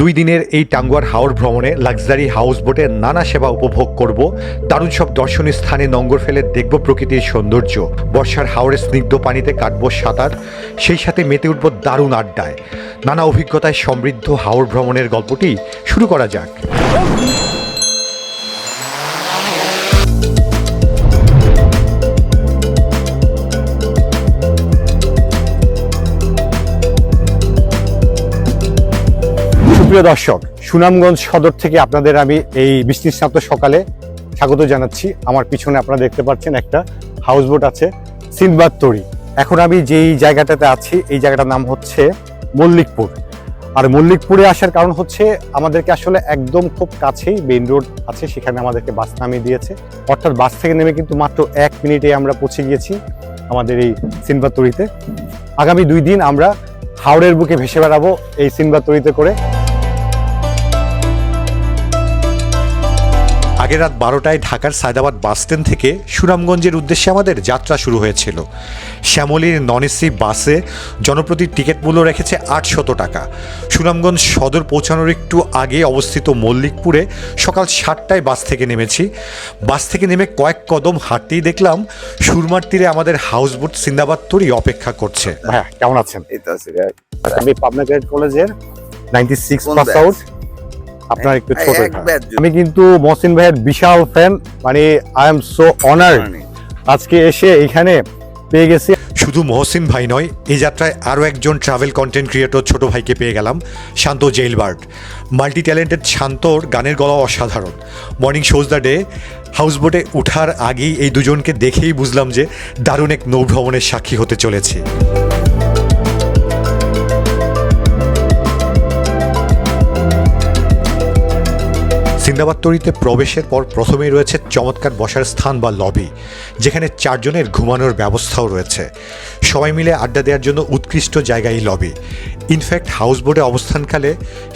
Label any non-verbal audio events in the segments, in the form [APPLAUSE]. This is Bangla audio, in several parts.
দুই দিনের এই টাঙ্গুয়ার হাওর ভ্রমণে লাক্সারি হাউস বোটে নানা সেবা উপভোগ করব দারুণ সব দর্শনীয় স্থানে নঙ্গর ফেলে দেখব প্রকৃতির সৌন্দর্য। বর্ষার হাওরের স্নিগ্ধ পানিতে কাটব সাঁতার, সেই সাথে মেতে উঠব দারুণ আড্ডায়। নানা অভিজ্ঞতায় সমৃদ্ধ হাওর ভ্রমণের গল্পটি শুরু করা যাক। সুপ্রিয় দর্শক, সুনামগঞ্জ সদর থেকে আপনাদের আমি এই বৃষ্টিস্নাত সকালে স্বাগত জানাচ্ছি। আমার পিছনে আপনারা দেখতে পাচ্ছেন একটা হাউস বোট আছে, সিনবাদ তরি। এখন আমি যেই জায়গাটাতে আছি, এই জায়গাটার নাম হচ্ছে মল্লিকপুর। আর মল্লিকপুরে আসার কারণ হচ্ছে, আমাদেরকে আসলে একদম খুব কাছেই মেইন রোড আছে, সেখানে আমাদেরকে বাস নামিয়ে দিয়েছে। অর্থাৎ বাস থেকে নেমে কিন্তু মাত্র এক মিনিটে আমরা পৌঁছে গিয়েছি আমাদের এই সিনবাদ তরিতে। আগামী দুই দিন আমরা হাওড়ের বুকে ভেসে বেড়াবো এই সিনবাদ তরিতে করে। আগের রাত বারোটায় ঢাকার সায়দাবাদ বাস স্ট্যান্ড থেকে সুনামগঞ্জের উদ্দেশ্যে আমাদের যাত্রা শুরু হয়েছিল। শ্যামলীর নন এসি বাসে জনপ্রতি টিকিট মূল্য রেখেছে আটশত টাকা। সুনামগঞ্জ সদর পৌঁছানোর একটু আগে অবস্থিত মল্লিকপুরে সকাল সাতটায় বাস থেকে নেমেছি। বাস থেকে নেমে কয়েক কদম হাঁটতেই দেখলাম সুরমার তীরে আমাদের হাউসবোট সিন্দাবাদ তরি অপেক্ষা করছে। হ্যাঁ কেমন আছেন? এই তো আছে আমি পাবনা গ্রেড কলেজের নাইনটি সিক্স পাস আউট। আপনার একটু ছোট আমি কিন্তু মহসিন ভাইয়ের বিশাল ফ্যান মানে আই এম সো অনার্ড মানে, আজকে এসে এখানে পেয়ে গেছি। শুধু মহসিন ভাই নয় এই যাত্রায় আরও একজন ট্রাভেল কন্টেন্ট ক্রিয়েটর ছোট ভাইকে পেয়ে গেলাম শান্ত জেইলবার্ড মাল্টি ট্যালেন্টেড শান্তর গানের গলা অসাধারণ। মর্নিং শোজ দ্য ডে হাউসবোটে ওঠার আগেই এই দুজনকে দেখেই বুঝলাম যে দারুণ এক নৌভ্রমণের সাক্ষী হতে চলেছে। সিন্দাবাদ তরিতে প্রবেশের পর প্রথমেই রয়েছে চমৎকার বসার স্থান বা লবি, যেখানে চারজনের ঘুমানোর ব্যবস্থাও রয়েছে। সবাই মিলে আড্ডা দেওয়ার জন্য উৎকৃষ্ট জায়গা এই লবি। ইনফ্যাক্ট হাউসবোটে অবস্থানকালে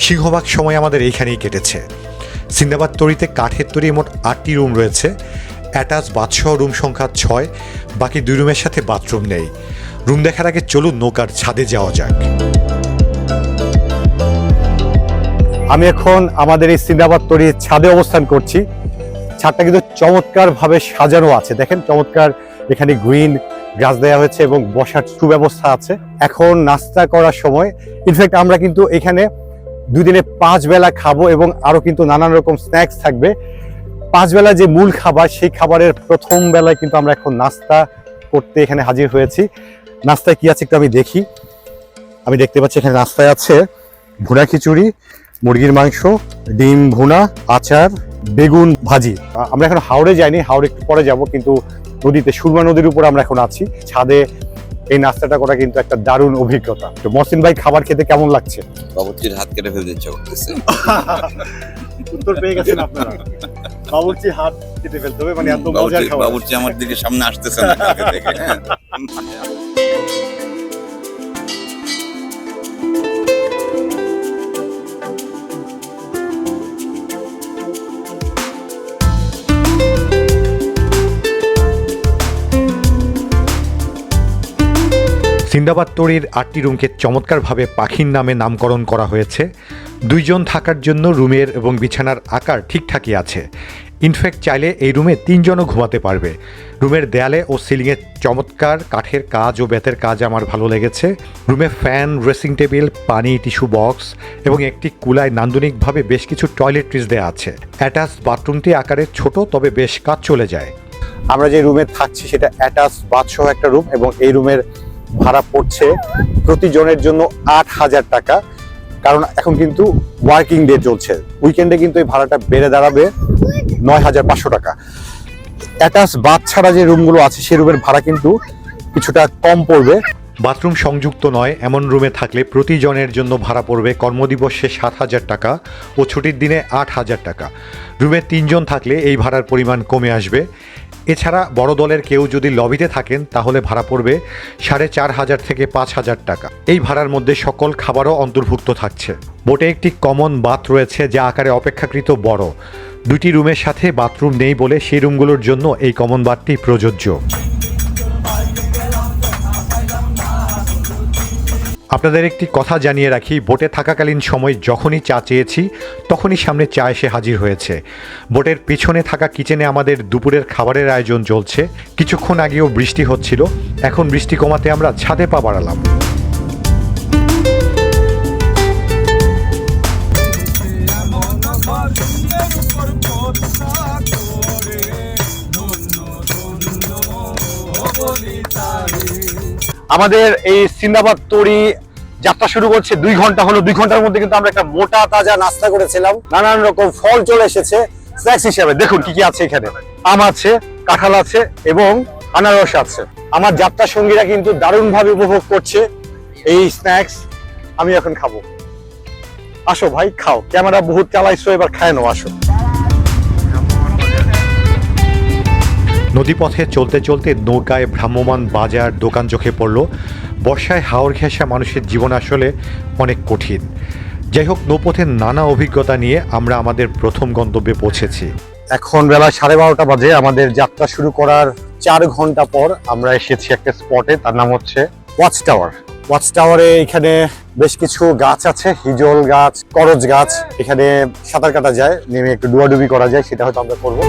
সিংহভাগ সময় আমাদের এইখানেই কেটেছে। সিন্দাবাদ তরিতে কাঠের তৈরি মোট আটটি রুম রয়েছে। অ্যাটাচ বাদসহ রুম সংখ্যা ছয়, বাকি দুই রুমের সাথে বাথরুম নেই। রুম দেখার আগে চলুন নৌকার ছাদে যাওয়া যাক। আমি এখন আমাদের এই সিন্দাবাদ তৈরির ছাদে অবস্থান করছি। ছাদটা কিন্তু চমৎকার ভাবে সাজানো আছে। দেখেন, চমৎকার এখানে গ্রিন গাছ দেওয়া হয়েছে এবং বসার সুব্যবস্থা আছে। এখন নাস্তা করার সময়, ইনফ্যাক্ট আমরা কিন্তু এখানে দুই দিনে পাঁচ বেলা খাব এবং আরও কিন্তু নানান রকম স্ন্যাক্স থাকবে। পাঁচ বেলা যে মূল খাবার, সেই খাবারের প্রথম বেলায় কিন্তু আমরা এখন নাস্তা করতে এখানে হাজির হয়েছি। নাস্তায় কি আছে একটু আমি দেখি। আমি দেখতে পাচ্ছি এখানে নাস্তায় আছে ভুনা খিচুড়ি মুরগির মাংস ডিম ভুনা আচার বেগুন ভাজি। আমরা এখন হাওড়ে যাইনি হাওড়ে একটু পরে যাব কিন্তু নদীতে সুরমা নদীর উপর আমরা এখন আছি। ছাদে এই নাস্তাটা করা কিন্তু একটা দারুণ অভিজ্ঞতা। তো মহসিন ভাই খাবার খেতে কেমন লাগছে? বাবুর্চির হাত কেটে ফেলতে ইচ্ছা করতেছে। উত্তর পেয়ে গেছেন আপনারা। বাবুর্চি হাত কেটে ফেলতে হবে মানে এত মজার খাবার। বাবুর্চি আমার দিকে সামনে আসতেছে না কালকে [LAUGHS] থেকে। সিন্দাবাদ তরির আটটি রুমকে চমৎকারভাবে পাখির নামে নামকরণ করা হয়েছে। দুইজন থাকার জন্য রুমের এবং বিছানার আকার ঠিকঠাকই আছে। ইনফ্যাক্ট চাইলে এই রুমে তিনজনও ঘুমাতে পারবে। রুমের দেয়ালে ও সিলিংয়ে চমৎকার কাঠের কাজ ও বেতের কাজ আমার ভালো লেগেছে। রুমে ফ্যান, ড্রেসিং টেবিল, পানি, টিস্যু বক্স এবং একটি কুলায় নান্দনিকভাবে বেশ কিছু টয়লেট্রিজ দেওয়া আছে। অ্যাটাচ বাথরুমটি আকারে ছোট, তবে বেশ কাজ চলে যায়। আমরা যে রুমে থাকছি সেটা অ্যাটাচ বাথসহ একটা রুম এবং এই রুমের ভাড়া পড়ছে প্রতিজনের জন্য আট হাজার টাকা। কারণ এখন কিন্তু ওয়ার্কিং ডে চলছে। উইকেন্ডে কিন্তু এই ভাড়াটা বেড়ে দাঁড়াবে নয় হাজার পাঁচশো টাকা। অ্যাটাচ বাথ ছাড়া যে রুমগুলো আছে, সেই রুমের ভাড়া কিন্তু কিছুটা কম পড়বে। বাথরুম সংযুক্ত নয়, এমন রুমে থাকলে প্রতিজনের জন্য ভাড়া পড়বে কর্মদিবসে সাত হাজার টাকা ও ছুটির দিনে আট হাজার টাকা। রুমে তিনজন থাকলে এই ভাড়ার পরিমাণ কমে আসবে। এছাড়া বড় দলের কেউ যদি লবিতে থাকেন, তাহলে ভাড়া পড়বে সাড়ে চার হাজার থেকে পাঁচ হাজার টাকা। এই ভাড়ার মধ্যে সকল খাবারও অন্তর্ভুক্ত থাকছে। বোটে একটি কমন বাথ রয়েছে, যা আকারে অপেক্ষাকৃত বড়। দুটি রুমের সাথে বাথরুম নেই বলে সেই রুমগুলোর জন্য এই কমন বাথটি প্রযোজ্য। আপনাদের একটি কথা জানিয়ে রাখি, বোটে থাকাকালীন সময় যখনই চা চেয়েছি, তখনই সামনে চা এসে হাজির হয়েছে। বোটের পিছনে থাকা কিচেনে আমাদের দুপুরের খাবারের আয়োজন চলছে। কিছুক্ষণ আগেও বৃষ্টি হচ্ছিল, এখন বৃষ্টি কমাতে আমরা ছাদে পা বাড়ালাম। আমাদের এই সিন্দাবাদ তরি যাত্রা শুরু করছে দুই ঘণ্টা হলো। দুই ঘণ্টার মধ্যে কিন্তু আমরা একটা মোটা তাজা নাস্তা করেছিলাম। নানান রকম ফল চলে এসেছে। স্ন্যাক্স হিসাবে। দেখুন কি কি আছে এখানে। আম আছে, কাঁঠাল আছে এবং আনারস আছে। আমার যাত্রা সঙ্গীরা কিন্তু দারুণ ভাবে উপভোগ করছে। এই স্ন্যাক্স আমি এখন খাব। আসো ভাই, খাও। ক্যামেরা বহুত চালাইছো, এবার খায় নাও, আসো। নদীপথে চলতে চলতে নৌকায় ভ্রাম্যমান বাজার দোকান চোখে পড়ল। বর্ষায় হাওর ঘেঁষা মানুষের জীবন আসলে অনেক কঠিন। যাই হোক নৌপথের নানা অভিজ্ঞতা নিয়ে আমরা আমাদের প্রথম গন্তব্যে পৌঁছেছি। এখন বেলা সাড়ে বারোটা বাজে। আমাদের যাত্রা শুরু করার চার ঘণ্টা পর আমরা এসেছি একটা স্পটে। তার নাম হচ্ছে ওয়াচ টাওয়ার ওয়াচ টাওয়ারে এখানে বেশ কিছু গাছ আছে। হিজল গাছ করজ গাছ এখানে সাঁতার কাটা যায়। নেমে একটু ডুবাডুবি করা যায়, সেটা হয়তো আমরা করব।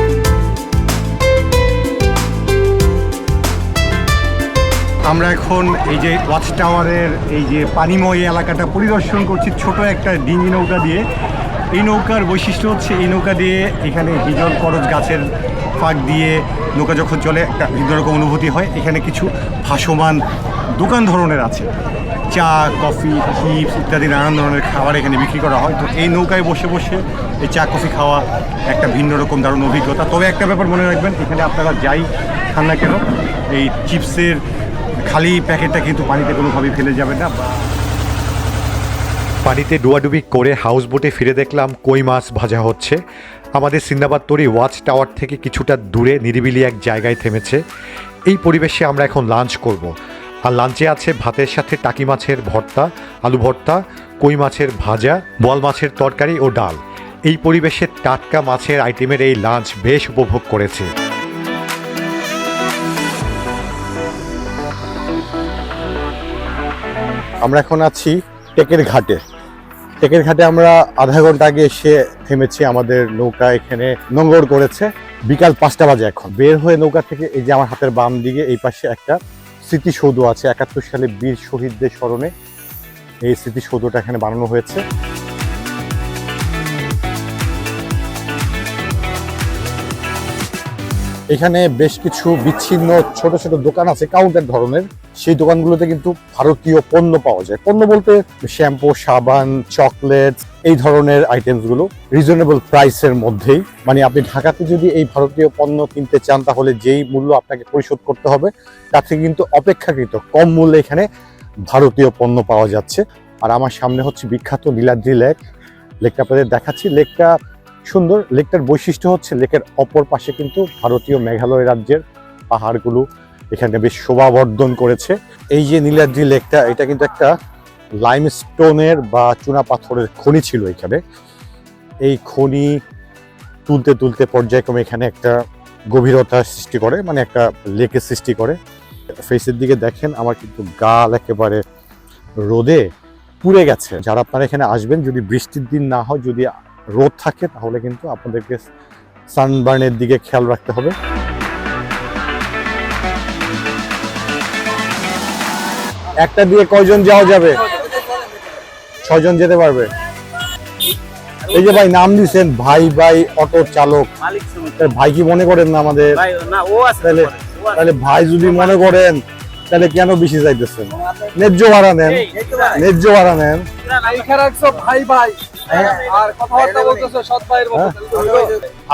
আমরা এখন এই যে ওয়াচ টাওয়ারের এই যে পানিময় এলাকাটা পরিদর্শন করছি ছোট একটা ডিঙি নৌকা দিয়ে। এই নৌকার বৈশিষ্ট্য হচ্ছে এই নৌকা দিয়ে এখানে হিজল করজ গাছের ফাঁক দিয়ে নৌকা যখন চলে, একটা ভিন্ন রকম অনুভূতি হয়। এখানে কিছু ভাসমান দোকান ধরনের আছে। চা, কফি, চিপস ইত্যাদি নানান ধরনের খাবার এখানে বিক্রি করা হয়। তো এই নৌকায় বসে বসে এই চা, কফি খাওয়া একটা ভিন্ন রকম দারুণ অভিজ্ঞতা। তবে একটা ব্যাপার মনে রাখবেন, এখানে আপনারা যাই খান না কেন, এই চিপসের খালি প্যাকেটটা কিন্তু পানিতে কোনোভাবেই ফেলে যাবে না। পানিতে ডুবাডুবি করে হাউস বোটে ফিরে দেখলাম কই মাছ ভাজা হচ্ছে। আমাদের সিন্দাবাদ তরি ওয়াচ টাওয়ার থেকে কিছুটা দূরে নিরিবিলি এক জায়গায় থেমেছে। এই পরিবেশে আমরা এখন লাঞ্চ করব। আর লাঞ্চে আছে ভাতের সাথে টাকি মাছের ভর্তা, আলু ভর্তা, কই মাছের ভাজা, বোয়াল মাছের তরকারি ও ডাল। এই পরিবেশে টাটকা মাছের আইটেমের এই লাঞ্চ বেশ উপভোগ করেছে। আমরা এখন আছি টেকের ঘাটে। টেকের ঘাটে আমরা আধা ঘণ্টা আগে এসে থেমেছি, আমাদের নৌকা এখানে নোংর করেছে। বিকাল পাঁচটা বাজে এখন। বের হয়ে নৌকা থেকে এই যে আমার হাতের বাম দিকে, এই পাশে একটা স্মৃতিসৌধ আছে। একাত্তর সালে বীর শহীদদের স্মরণে এই স্মৃতিসৌধটা এখানে বানানো হয়েছে। এখানে বেশ কিছু বিচ্ছিন্ন ছোট ছোট দোকান আছে কাউন্টার ধরনের। সেই দোকানগুলোতে কিন্তু ভারতীয় পণ্য পাওয়া যায়। পণ্য বলতে শ্যাম্পু, সাবান চকলেট এই ধরনের আইটেমসগুলো রিজনেবল প্রাইসের মধ্যেই। মানে আপনি ঢাকাতে যদি এই ভারতীয় পণ্য কিনতে চান, তাহলে যেই মূল্য আপনাকে পরিশোধ করতে হবে, তার থেকে কিন্তু অপেক্ষাকৃত কম মূল্যে এখানে ভারতীয় পণ্য পাওয়া যাচ্ছে। আর আমার সামনে হচ্ছে বিখ্যাত নীলাদ্রি লেক। লেকটা আপনাদের দেখাচ্ছি। লেকটা সুন্দর। লেকটার বৈশিষ্ট্য হচ্ছে লেকের অপর পাশে কিন্তু ভারতীয় মেঘালয় রাজ্যের পাহাড়গুলো। এখানে বেশ শোভাবর্ধন করেছে। এই যে নীলাদ্রি লেকটা, এটা কিন্তু একটা লাইমস্টোনের বা চুনা পাথরের খনি ছিল এখানে। এই খনি তুলতে তুলতে পর্যায়ক্রমে এখানে একটা গভীরতা সৃষ্টি করে মানে একটা লেকের সৃষ্টি করে। ফেসের দিকে দেখেন, আমার কিন্তু গাল একেবারে রোদে পুড়ে গেছে। যারা আপনারা এখানে আসবেন, যদি বৃষ্টির দিন না হয়, যদি রোদ থাকে তাহলে কিন্তু আপনাদেরকে সানবার্নের দিকে খেয়াল রাখতে হবে। একটা দিয়ে কয়জন যাওয়া যাবে? ছয়জন যেতে পারবে। এই যে ভাই নাম দিছেন ভাই ভাই অটো চালক। ভাই কি মনে করেন না আমাদের। তাহলে ভাই যদি মনে করেন তাহলে কেন বেশি চাইতেছেন ন্যায্য ভাড়া নেন। ন্যায্য ভাড়া নেন।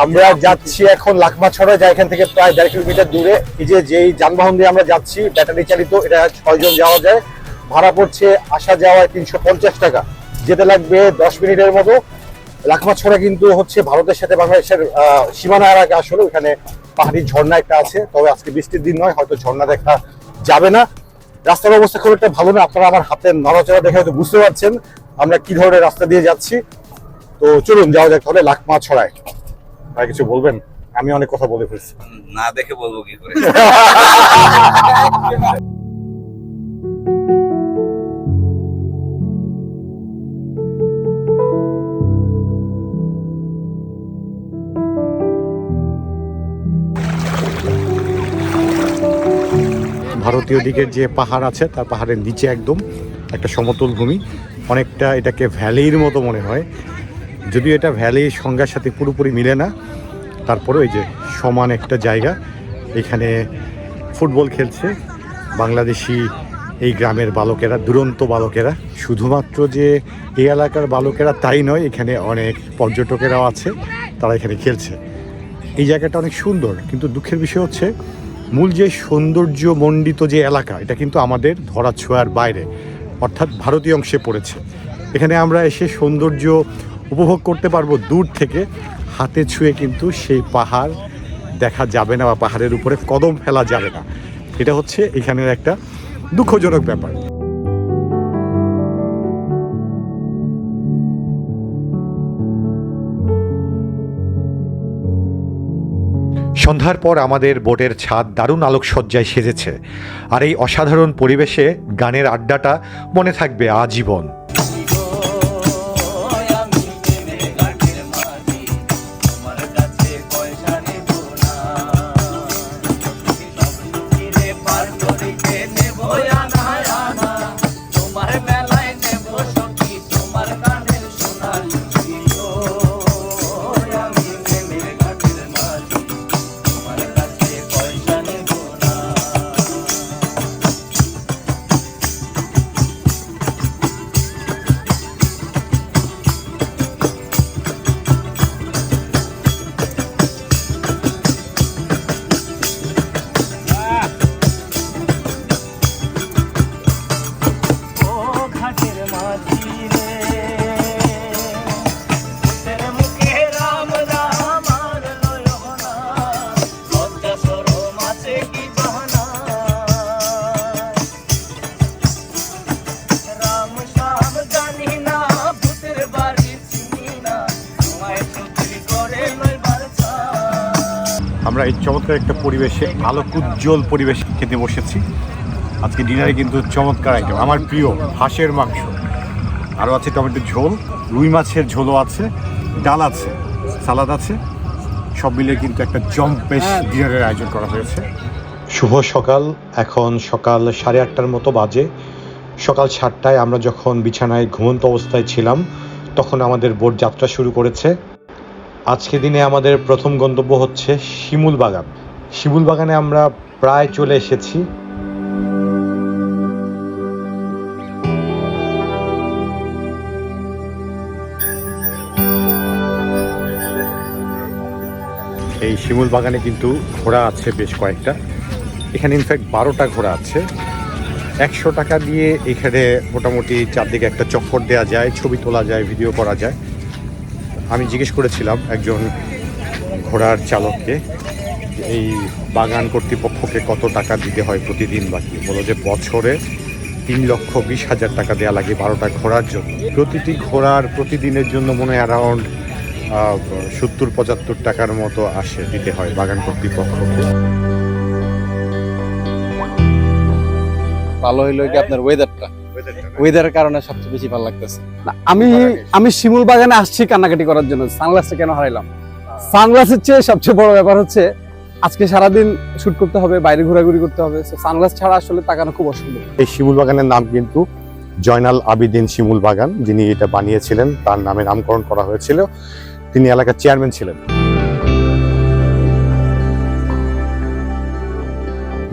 আমরা যাচ্ছি এখন লাখমাছড়া যা এখান থেকে প্রায় দেড় কিলোমিটার দূরে। এই যে যেই যানবাহন দিয়ে আমরা যাচ্ছি ব্যাটারি চালিত এটা ছয়জন যাওয়া যায়। ভাড়া পড়ছে আসা যাওয়ায় তিনশো পঞ্চাশ টাকা। যেতে লাগবে দশ মিনিটের মতো। লাখমাছড়া কিন্তু হচ্ছে ভারতের সাথে বাংলাদেশের সীমানা এলাকা আসলে ওখানে পাহাড়ি ঝর্ণা একটা আছে। তবে আজকে বৃষ্টির দিন নয় হয়তো ঝর্ণা দেখা যাবে না। রাস্তার অবস্থা খুব একটা ভালো না। আপনারা আমার হাতে নড়াচড়া দেখে হয়তো বুঝতে পারছেন আমরা কি ধরনের রাস্তা দিয়ে যাচ্ছি। তো চলুন যাওয়া যাক তাহলে লাখমা ছড়ায়। ভাই কিছু বলবেন? আমি অনেক কথা বলে ফেলছি। না দেখে বলব কি করে? [LAUGHS] ভারতীয় দিকের যে পাহাড় আছে, তার পাহাড়ের নিচে একদম একটা সমতল ভূমি। অনেকটা এটাকে ভ্যালির মতো মনে হয়। যদিও এটা ভ্যালির সংজ্ঞার সাথে পুরোপুরি মিলে না। তারপরে ওই যে সমান একটা জায়গা, এখানে ফুটবল খেলছে বাংলাদেশি এই গ্রামের বালকেরা, দুরন্ত বালকেরা। শুধুমাত্র যে এই এলাকার বালকেরা তাই নয়, এখানে অনেক পর্যটকেরাও আছে, তারা এখানে খেলছে। এই জায়গাটা অনেক সুন্দর, কিন্তু দুঃখের বিষয় হচ্ছে মূল যে সৌন্দর্য মণ্ডিত যে এলাকা, এটা কিন্তু আমাদের ধরা ছোঁয়ার বাইরে, অর্থাৎ ভারতীয় অংশে পড়েছে। এখানে আমরা এসে সৌন্দর্য উপভোগ করতে পারব দূর থেকে। হাতে ছুঁয়ে কিন্তু সেই পাহাড় দেখা যাবে না বা পাহাড়ের উপরে কদম ফেলা যাবে না। এটা হচ্ছে এখানের একটা দুঃখজনক ব্যাপার। সন্ধ্যার পর আমাদের বোটের ছাদ দারুণ আলোকসজ্জায় সেজেছে। আর এই অসাধারণ পরিবেশে গানের আড্ডাটা মনে থাকবে আজীবন। আমরা এই চমৎকার একটা পরিবেশে আলোক উজ্জ্বল পরিবেশ খেতে বসেছি। আজকে ডিনারে কিন্তু চমৎকার আইটেম আমার প্রিয় হাঁসের মাংস। আরও আছে টমেটো ঝোল, রুই মাছের ঝোলও আছে, ডাল আছে, সালাদ আছে। সব মিলিয়ে কিন্তু একটা জম্পেশ ডিনারের আয়োজন করা হয়েছে। শুভ সকাল, এখন সকাল সাড়ে আটটার মতো বাজে। সকাল সাতটায় আমরা যখন বিছানায় ঘুমন্ত অবস্থায় ছিলাম, তখন আমাদের বোট যাত্রা শুরু করেছে। আজকে দিনে আমাদের প্রথম গন্তব্য হচ্ছে শিমুল বাগান। শিমুল বাগানে আমরা প্রায় চলে এসেছি। এই শিমুল বাগানে কিন্তু ঘোড়া আছে বেশ কয়েকটা। এখানে ইনফ্যাক্ট বারোটা ঘোড়া আছে। একশো টাকা দিয়ে এখানে মোটামুটি চারদিকে একটা চক্কর দেওয়া যায়, ছবি তোলা যায় ভিডিও করা যায়। আমি জিজ্ঞেস করেছিলাম একজন ঘোড়ার চালককে এই বাগান কর্তৃপক্ষকে কত টাকা দিতে হয় প্রতিদিন বাকি বলো যে বছরে তিন লক্ষ বিশ হাজার টাকা দেওয়া লাগে বারোটা ঘোড়ার জন্য। প্রতিটি ঘোড়ার প্রতিদিনের জন্য মনে হয় অ্যারাউন্ড সত্তর, পঁচাত্তর টাকার মতো আসে দিতে হয় বাগান কর্তৃপক্ষকে। ভালো হইল কি আপনার ওয়েদারটা ওয়েদারের কারণে সবচেয়ে বেশি ভালো লাগতেছে। আমি আমি শিমুল বাগানে আসছি কান্নাকাটি করার জন্য। সানগ্লাসটা কেন হারাইলাম? সানগ্লাসের চেয়ে সবচেয়ে বড় ব্যাপার হচ্ছে আজকে সারাদিন শুট করতে হবে বাইরে ঘোরাঘুরি করতে হবে। সানগ্লাস ছাড়া আসলে তাকানো খুব অসুবিধা এই শিমুল বাগানের নাম কিন্তু জয়নাল আবিদিন শিমুল বাগান যিনি এটা বানিয়েছিলেন। তার নামে নামকরণ করা হয়েছিল। তিনি এলাকার চেয়ারম্যান ছিলেন।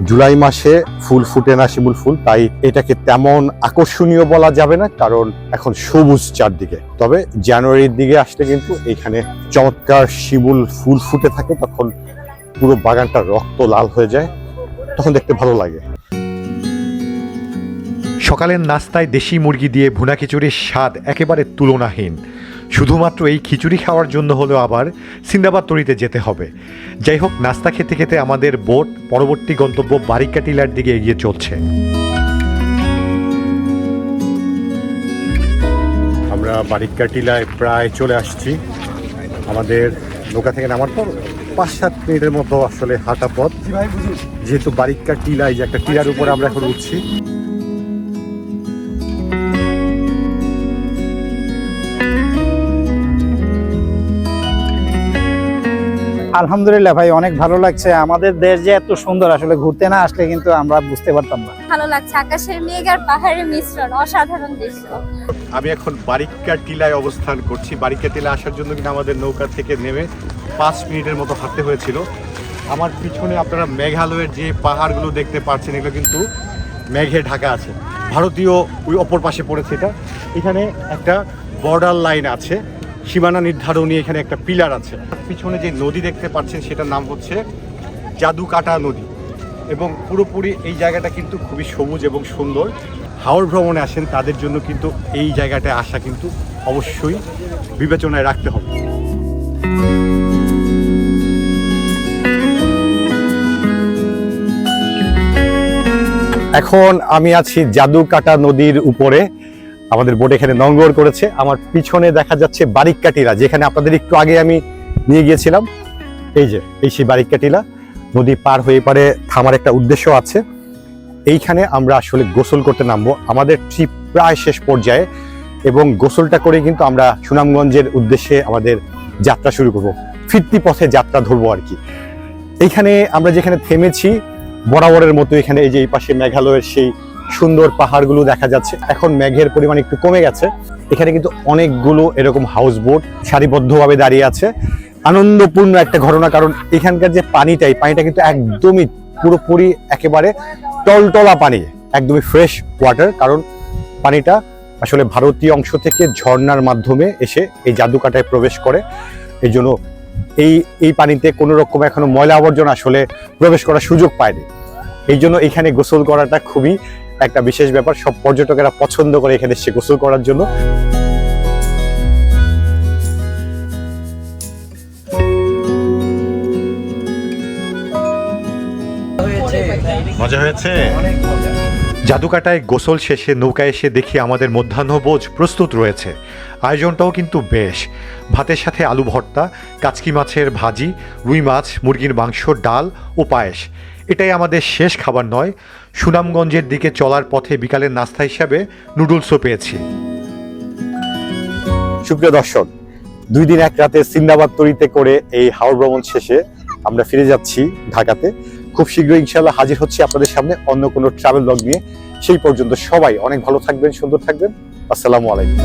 জুলাই মাসে ফুল ফুটে না শিমুল ফুল, তাই এটাকে তেমন আকর্ষণীয় বলা যাবে না, কারণ এখন সবুজ চারদিকে। তবে জানুয়ারির দিকে আসলে কিন্তু এখানে চমৎকার শিমুল ফুল ফুটে থাকে, তখন পুরো বাগানটা রক্ত লাল হয়ে যায়, তখন দেখতে ভালো লাগে। সকালের নাস্তায় দেশি মুরগি দিয়ে ভুনা খিচুড়ির স্বাদ একেবারে তুলনাহীন। শুধুমাত্র এই খিচুড়ি খাওয়ার জন্য হলেও আবার সিন্দাবাদ তরিতে যেতে হবে। যাই হোক নাস্তা খেতে খেতে আমাদের বোট পরবর্তী গন্তব্য বারিকা টিলার দিকে এগিয়ে চলছে। আমরা বারিক্কা টিলায় প্রায় চলে আসছি। আমাদের নৌকা থেকে নামার পর পাঁচ সাত মিনিটের মতো আসলে হাঁটা পথ। যেহেতু বারিক্কা টিলায় যে একটা টিলার উপরে আমরা এখন উঠছি। আলহামদুলিল্লাহ ভাই অনেক ভালো লাগছে। আমাদের দেশ যে এত সুন্দর আসলে ঘুরতে না আসলে কিন্তু আমরা বুঝতে পারতাম না। ভালো লাগছে। আকাশের মেঘ আর পাহাড়ের মিশ্রণ অসাধারণ দৃশ্য। আমি এখন বারিক্কা টিলায় অবস্থান করছি। বারিক্কা টিলা আসার জন্য কিন্তু আমাদের নৌকা থেকে নেমে পাঁচ মিনিটের মতো হাঁটতে হয়েছিল। আমার পিছনে আপনারা মেঘালয়ের যে পাহাড়গুলো দেখতে পাচ্ছেন এগুলো কিন্তু মেঘে ঢাকা আছে। ভারতীয় ওই অপর পাশে পড়েছে এটা। এখানে একটা বর্ডার লাইন আছে। সীমানা নির্ধারণী এখানে একটা পিলার আছে। পিছনে যে নদী দেখতে পাচ্ছেন সেটার নাম হচ্ছে জাদুকাটা নদী এবং পুরোপুরি এই জায়গাটা কিন্তু খুবই সবুজ এবং সুন্দর। হাওড় ভ্রমণে আসেন, তাদের জন্য কিন্তু এই জায়গাটায় আসা কিন্তু অবশ্যই বিবেচনায় রাখতে হবে। এখন আমি আছি জাদুকাটা নদীর উপরে। আমাদের বোট এখানে নঙ্গর করেছে। আমার পিছনে দেখা যাচ্ছে বারিক্কা টিলা যেখানে আপনাদের একটু আগে আমি নিয়ে গিয়েছিলাম। এই যে, এই সেই বারিক্কা টিলা নদী পার হয়ে পারে থামার একটা উদ্দেশ্য আছে। এইখানে আমরা আসলে গোসল করতে নামবো। আমাদের ট্রিপ প্রায় শেষ পর্যায়ে এবং গোসলটা করে কিন্তু আমরা সুনামগঞ্জের উদ্দেশ্যে আমাদের যাত্রা শুরু করব। ফিরতি পথে যাত্রা ধরবো আর কি। এইখানে আমরা যেখানে থেমেছি, বরাবরের মতো এখানে এই যে এই পাশে মেঘালয়ের সেই সুন্দর পাহাড়গুলো দেখা যাচ্ছে। এখন মেঘের পরিমাণ একটু কমে গেছে। এখানে কিন্তু অনেকগুলো এরকম হাউস বোট সারিবদ্ধভাবে দাঁড়িয়ে আছে। আনন্দপূর্ণ একটা ঘটনা, কারণ এখানকার যে পানিটা, এই পানিটা কিন্তু একদমই পুরোপুরি একেবারে টলটলা পানি, একদমই ফ্রেশ ওয়াটার কারণ পানিটা আসলে ভারতীয় অংশ থেকে ঝর্ণার মাধ্যমে এসে এই জাদুকাটায় প্রবেশ করে। এই জন্য এই এই পানিতে কোনো রকম এখনও ময়লা আবর্জনা আসলে প্রবেশ করার সুযোগ পায়নি। এই জন্য এখানে গোসল করাটা খুবই একটা বিশেষ ব্যাপার সব পর্যটকেরা পছন্দ করে এখানে এসে গোসল করার জন্য। মজা হয়েছে? জাদুকাটায় গোসল শেষে নৌকায় এসে দেখি আমাদের মধ্যাহ্নভোজ প্রস্তুত রয়েছে। আয়োজনটাও কিন্তু বেশ। ভাতের সাথে আলু ভর্তা কাচকি মাছের ভাজি রুই মাছ মুরগির মাংস ডাল ও পায়েস। এটাই আমাদের শেষ খাবার নয়। সুনামগঞ্জের দিকে চলার পথে বিকালের নাস্তা হিসাবে নুডলসও পেয়েছি। সুপ্রিয় দর্শক, দুই দিন এক রাতে সিন্দাবাদ তরিতে করে এই হাওড় ভ্রমণ শেষে আমরা ফিরে যাচ্ছি ঢাকাতে। খুব শীঘ্রই ইনশাল্লাহ হাজির হচ্ছে আপনাদের সামনে অন্য কোনো ট্রাভেল ব্লগ নিয়ে। সেই পর্যন্ত সবাই অনেক ভালো থাকবেন, সুন্দর থাকবেন। আসসালামু আলাইকুম।